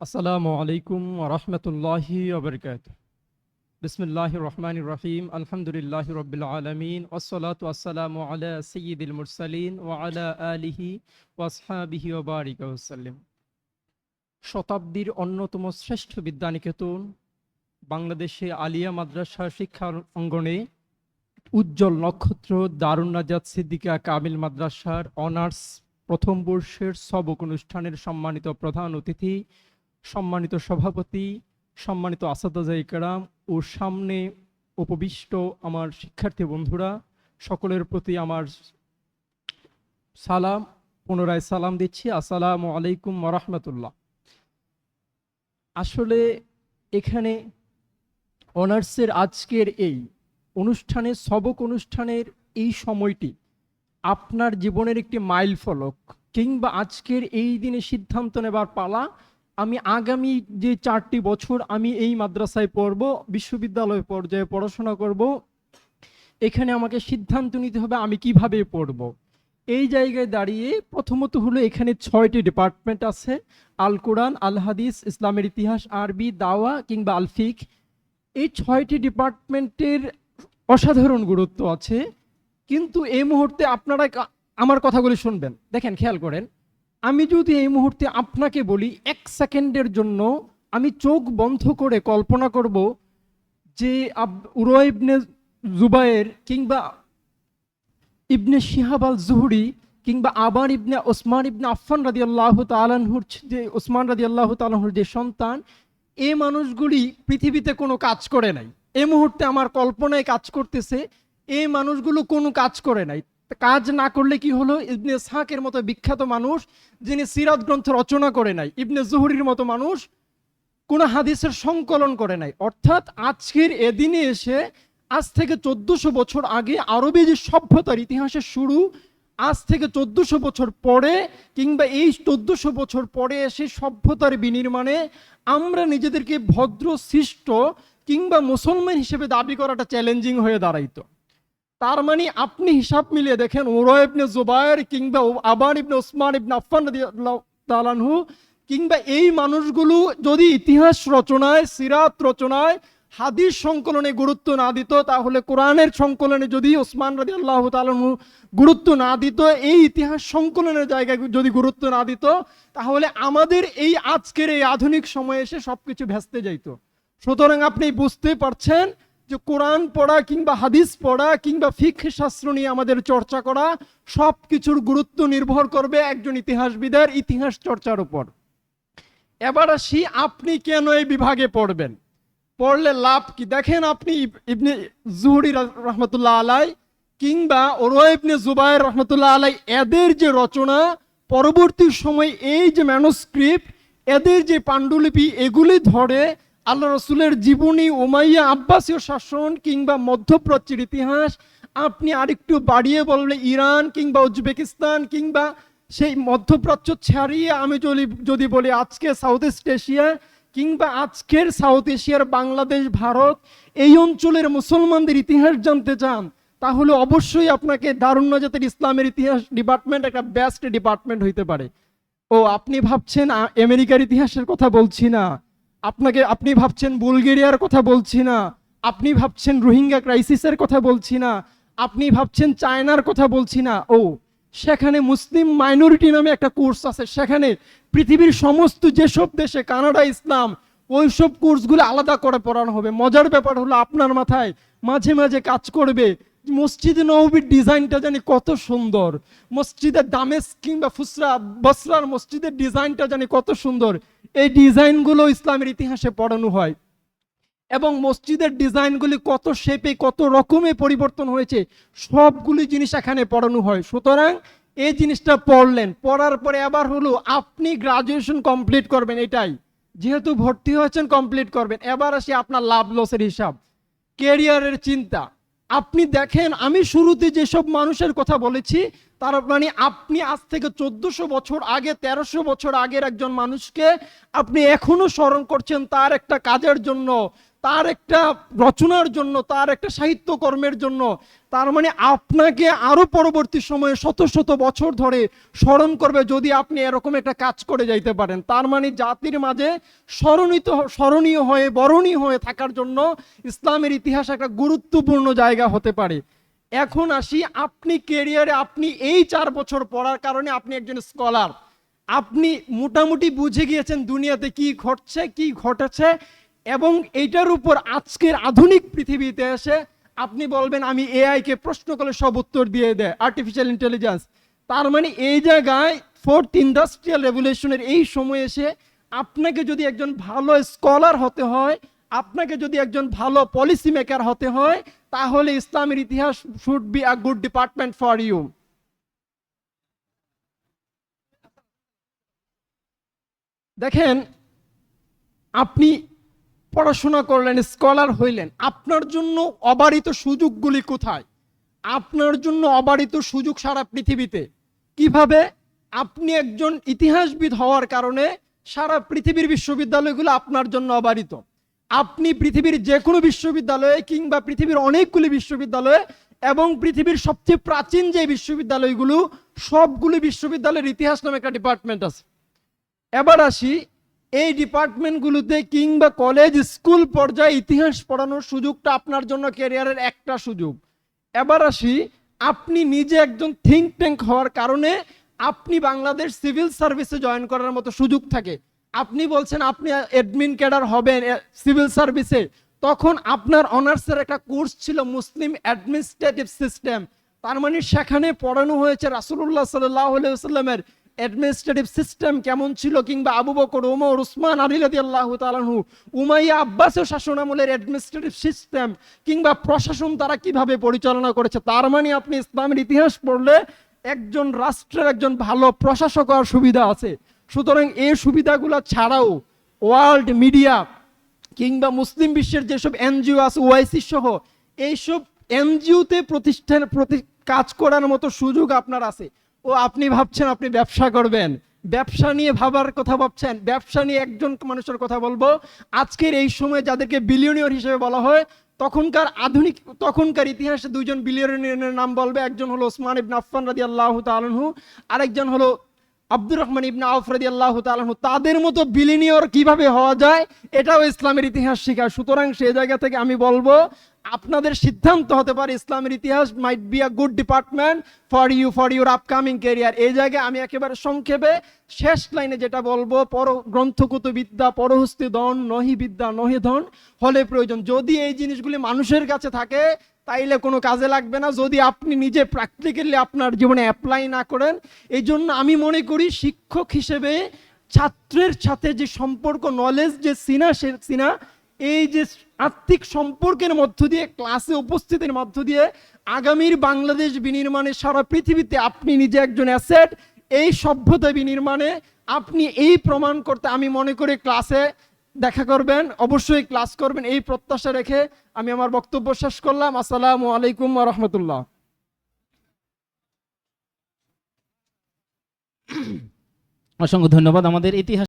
আসসালামু আলাইকুম রহমতুল্লাহি ওবরকাত বিসমিল্লাহ রহমান রহিম। আলহামদুলিল্লাহ রবিল আলমিন। ওসলাত আসসালামু আলা সঈদুল মুরসালিন ও আলা আলিহি ওয়াসহাবিহি ওবারিক ওসাল্লিম শতাব্দীর অন্যতম শ্রেষ্ঠ বিদ্যানিকেতন বাংলাদেশে আলিয়া মাদ্রাসা শিক্ষা অঙ্গনে উজ্জ্বল নক্ষত্র দারুণ নাজাদ সিদ্দিকা কামিল মাদ্রাসার অনার্স প্রথম বর্ষের সবক অনুষ্ঠানের সম্মানিত প্রধান অতিথি সম্মানিত সভাপতি, সম্মানিত আসাদাজা ইকরাম ও সামনে উপবিষ্ট আমার শিক্ষার্থী বন্ধুরা, সকলের প্রতি আমার সালাম, পুনরায় সালাম দিচ্ছি। আসসালামু আলাইকুম রহমতুল্লাহ। আসলে এখানে অনার্সের আজকের এই অনুষ্ঠানে সবক অনুষ্ঠানের এই সময়টি আপনার জীবনের একটি মাইল ফলক কিংবা আজকের এই দিনে সিদ্ধান্ত নেবার পালা আমি আগামী যে চারটি বছর আমি এই মাদ্রাসায় পড়ব, বিশ্ববিদ্যালয় পর্যায়ে পড়াশোনা করব, এখানে আমাকে সিদ্ধান্ত নিতে হবে আমি কীভাবে পড়ব। এই জায়গায় দাঁড়িয়ে প্রথমত হলো এখানে ছয়টি ডিপার্টমেন্ট আছে আল কোরআন আল হাদিস ইসলামের ইতিহাস, আরবি, দাওয়া কিংবা আলফিক। এই ছয়টি ডিপার্টমেন্টের অসাধারণ গুরুত্ব আছে, কিন্তু এই মুহূর্তে আপনারা আমার কথাগুলি শুনবেন। দেখেন, খেয়াল করেন। আমি যদি এই মুহূর্তে আপনাকে বলি, এক সেকেন্ডের জন্য আমি চোখ বন্ধ করে কল্পনা করব যে উরয় ইবনে জুবায়ের কিংবা ইবনে শিহাব আল জুহরি কিংবা আবার ইবনে ওসমান ইবনে আফফান রাদি আল্লাহ তালাহুর যে ওসমান রাদি আল্লাহ তালাহুর যে সন্তান, এ মানুষগুলি পৃথিবীতে কোনো কাজ করে নাই। এ মুহূর্তে আমার কল্পনায় কাজ করতেছে এই মানুষগুলো কোনো কাজ করে নাই। কাজ না করলে কি হলো? ইবনে সাকের মতো বিখ্যাত মানুষ, যিনি সিরাত গ্রন্থ রচনা করে নাই, ইবনে জুহরির মতো মানুষ, কোন হাদিসের সংকলন করে নাই। অর্থাৎ আজকের এদিনে এসে আজ থেকে চোদ্দশো বছর আগে আরবে যে সভ্যতার ইতিহাসের শুরু, আজ থেকে চোদ্দশো বছর পরে কিংবা এই চোদ্দশো বছর পরে এসে সভ্যতার বিনির্মাণে আমরা নিজেদেরকে ভদ্র সৃষ্ট কিংবা মুসলমান হিসেবে দাবি করাটা চ্যালেঞ্জিং হয়ে দাঁড়াইতো। তার মানে আপনি হিসাব মিলিয়ে দেখেন ওরো ইবনে জুবায়ের কিংবা আবার ইবনে ওসমান ইবনে তাআলা আনহু কিংবা এই মানুষগুলো যদি ইতিহাস রচনায়, সিরাত রচনায় হাদিস সংকলনে গুরুত্ব না দিত, তাহলে কোরআনের সংকলনে যদি ওসমান রাজি আল্লাহ তালু গুরুত্ব না দিত, এই ইতিহাস সংকলনের জায়গায় যদি গুরুত্ব না দিত, তাহলে আমাদের এই আজকের এই আধুনিক সময়ে এসে সব কিছু ভেস্তে যাইতো। সুতরাং আপনি বুঝতে পারছেন যে কোরআন পড়া কিংবা হাদিস পড়া কিংবা ফিক শাস্ত্র নিয়ে আমাদের চর্চা করা, সব কিছুর গুরুত্ব নির্ভর করবে একজন ইতিহাসবিদের ইতিহাস চর্চার উপর। এবার আসি আপনি কেন এই বিভাগে পড়বেন? পড়লে লাভ কি? দেখেন আপনি ইবনে জুহরি রহমতুল্লাহ আলাই কিংবা ওরো ইবনে জুবায়ের রহমতুল্লাহ আলাই এদের যে রচনা, পরবর্তী সময় এই যে ম্যানোস্ক্রিপ্ট এদের যে পাণ্ডুলিপি, এগুলি ধরে আল্লাহ রসুলের জীবনী ওমাইয়া আব্বাসীয় শাসন কিংবা মধ্যপ্রাচ্যের ইতিহাস, আপনি আরেকটু বাড়িয়ে বললে ইরান কিংবা উজবেকিস্তান কিংবা সেই মধ্যপ্রাচ্য ছাড়িয়ে আমি যদি যদি বলি আজকে সাউথ ইস্ট এশিয়া কিংবা আজকের সাউথ এশিয়ার বাংলাদেশ, ভারত, এই অঞ্চলের মুসলমানদের ইতিহাস জানতে চান, তাহলে অবশ্যই আপনাকে দারুণ জাতের ইসলামের ইতিহাস ডিপার্টমেন্ট, একটা বেস্ট ডিপার্টমেন্ট হইতে পারে। ও, আপনি ভাবছেন আমেরিকার ইতিহাসের কথা বলছি না। আপনাকে আপনি ভাবছেন বুলগেরিয়ার কথা বলছি না, আপনি ভাবছেন রোহিঙ্গা ক্রাইসিসের কথা বলছি না, আপনি ভাবছেন চায়নার কথা বলছি না। ও, সেখানে মুসলিম মাইনরিটি নামে একটা কোর্স আছে, সেখানে পৃথিবীর সমস্ত যেসব দেশে কানাডা, ইসলাম, ওইসব কোর্সগুলো আলাদা করে পড়ানো হবে। মজার ব্যাপার হলো আপনার মাথায় মাঝে মাঝে কাজ করবে মসজিদে নবীর ডিজাইনটা জানি কত সুন্দর। মসজিদের দামেস কিংবা ফুসরা, বসরার মসজিদের ডিজাইনটা জানি কত সুন্দর। এই ডিজাইনগুলো ইসলামের ইতিহাসে পড়ানো হয়। এবং মসজিদের ডিজাইনগুলি কত শেপে, কত রকমে পরিবর্তন হয়েছে, সবগুলি জিনিস এখানে পড়ানো হয়। সুতরাং এই জিনিসটা পড়লেন, পড়ার পরে আবার হলো, আপনি গ্রাজুয়েশন কমপ্লিট করবেন এটাই। যেহেতু ভর্তি হয়েছেন কমপ্লিট করবেন। এবার আসি আপনার লাভ লসের হিসাব। কেরিয়ারের চিন্তা। আপনি দেখেন, আমি শুরুতে যেসব মানুষের কথা বলেছি, তার মানে আপনি আজ থেকে চোদ্দশো বছর আগে, তেরোশো বছর আগের একজন মানুষকে আপনি এখনও স্মরণ করছেন তার একটা কাজের জন্য। তার একটা রচনার জন্য, তার একটা সাহিত্যকর্মের জন্য, তার মানে আপনাকে আরও পরবর্তী সময়ে শত শত বছর ধরে স্মরণ করবে যদি আপনি এরকম একটা কাজ করে যাইতে পারেন। তার মানে জাতির মাঝে স্মরণিত, স্মরণীয় হয়ে বরণীয় হয়ে থাকার জন্য ইসলামের ইতিহাস একটা গুরুত্বপূর্ণ জায়গা হতে পারে। এখন আসি, আপনি কেরিয়ারে আপনি এই চার বছর পড়ার কারণে আপনি একজন স্কলার আপনি মোটামুটি বুঝে গিয়েছেন দুনিয়াতে কি ঘটছে, কি ঘটেছে এবং এইটার উপর আজকের আধুনিক পৃথিবীতে এসে আপনি বলবেন, আমি এআই কে প্রশ্ন করলে সব উত্তর দিয়ে দেয় আর্টিফিশিয়াল ইন্টেলিজেন্স তার মানে এই জায়গায় ফোর্থ ইন্ডাস্ট্রিয়াল রেভলিউশনের এই সময় এসে আপনাকে যদি একজন ভালো স্কলার হতে হয়, আপনাকে যদি একজন ভালো পলিসি মেকার হতে হয়, তাহলে ইসলামের ইতিহাস should be a good department for you দেখেন, আপনি পড়াশোনা করলেন স্কলার হইলেন, আপনার জন্য অবারিত সুযোগগুলি কোথায়? আপনার জন্য অবারিত সুযোগ সারা পৃথিবীতে। কীভাবে? আপনি একজন ইতিহাসবিদ হওয়ার কারণে সারা পৃথিবীর বিশ্ববিদ্যালয়গুলো আপনার জন্য অবারিত। আপনি পৃথিবীর যে কোনো বিশ্ববিদ্যালয়ে কিংবা পৃথিবীর অনেকগুলি বিশ্ববিদ্যালয়ে এবং পৃথিবীর সবচেয়ে প্রাচীন যে বিশ্ববিদ্যালয়গুলো, সবগুলি বিশ্ববিদ্যালয়ের ইতিহাস নামে একটা ডিপার্টমেন্ট আছে। এবার আসি এই ডিপার্টমেন্টগুলোতে কিংবা কলেজ, স্কুল পর্যায়ে ইতিহাস পড়ানোর সুযোগটা আপনার জন্য ক্যারিয়ারের একটা সুযোগ। এবার আসি, আপনি নিজে একজন থিঙ্ক ট্যাঙ্ক হওয়ার কারণে আপনি বাংলাদেশ সিভিল সার্ভিসে জয়েন করার মতো সুযোগ থাকে। আপনি বলছেন, আপনি অ্যাডমিন ক্যাডার হবেন সিভিল সার্ভিসে তখন আপনার অনার্সের একটা কোর্স ছিল মুসলিম অ্যাডমিনিস্ট্রেটিভ সিস্টেম তার মানে সেখানে পড়ানো হয়েছে রাসুল্লাহ সাল্লাহ সাল্লামের অ্যাডমিনিস্ট্রেটিভ সিস্টেম কেমন ছিল কিংবা আবু বকর, ওমর, উসমান, আলী রাদি আল্লাহ তালাহু উমাইয়া আব্বাসের শাসনামলের অ্যাডমিনিস্ট্রেটিভ সিস্টেম কিংবা প্রশাসন তারা কীভাবে পরিচালনা করেছে, তার মানে আপনি ইসলামের ইতিহাস পড়লে একজন রাষ্ট্রের একজন ভালো প্রশাসক হওয়ার সুবিধা আছে। সুতরাং এই সুবিধাগুলো ছাড়াও ওয়ার্ল্ড মিডিয়া কিংবা মুসলিম বিশ্বের যেসব এনজিও আছে, ওআইসি সহ এইসব এনজিওতে প্রতিষ্ঠান, প্রতি কাজ করার মতো সুযোগ আপনার আছে। ও আপনি ভাবছেন আপনি ব্যবসা করবেন। ব্যবসা নিয়ে ভাবার কথা ভাবছেন। ব্যবসা নিয়ে একজন মানুষের কথা বলব। আজকের এই সময় যাদেরকে বিলিয়নিয়র হিসেবে বলা হয়, তখনকার আধুনিক, তখনকার ইতিহাসে দুজন বিলিয়নিয়রের নাম বলবে। একজন হলো ওসমান ইবনে আফফান রাদি আল্লাহ তালহু আরেকজন হলো আব্দুর রহমান ইবনে রাদি আল্লাহ তালহু তাদের মতো বিলিনিয়র কীভাবে হওয়া যায়? এটাও ইসলামের ইতিহাস শেখায়। সুতরাং সে জায়গা থেকে আমি বলব আপনাদের সিদ্ধান্ত হতে পারে ইসলামের ইতিহাস might be a good department for you for your upcoming career এই জায়গায় আমি একেবারে সংক্ষেপে শেষ লাইনে যেটা বলব, পর গ্রন্থকুত বিদ্যা পরহস্তি দন নহি বিদ্যা, নহি ধন, হলে প্রয়োজন। যদি এই জিনিসগুলি মানুষের কাছে থাকে, তাইলে কোনো কাজে লাগবে না। যদি আপনি নিজে প্র্যাকটিক্যালি আপনার জীবনে অ্যাপ্লাই না করেন, এই জন্য আমি মনে করি শিক্ষক হিসেবে ছাত্রের সাথে যে সম্পর্ক নলেজ যে সিনা, সে সিনা এই যে আত্মিক সম্পর্কের মধ্য দিয়ে ক্লাসে উপস্থিতির মধ্য দিয়ে আগামীর বাংলাদেশ বিনির্মাণে সারা পৃথিবীতে আপনি নিজে একজন অ্যাসেট এই সভ্যতা বিনির্মাণে আপনি এই প্রমাণ করতে আমি মনে করি ক্লাসে দেখা করবেন, অবশ্যই ক্লাস করবেন, এই প্রত্যাশা রেখে আমি আমার বক্তব্য শেষ করলাম। আসসালামু আলাইকুম রহমতুল্লাহ। অসংখ্য ধন্যবাদ আমাদের ইতিহাস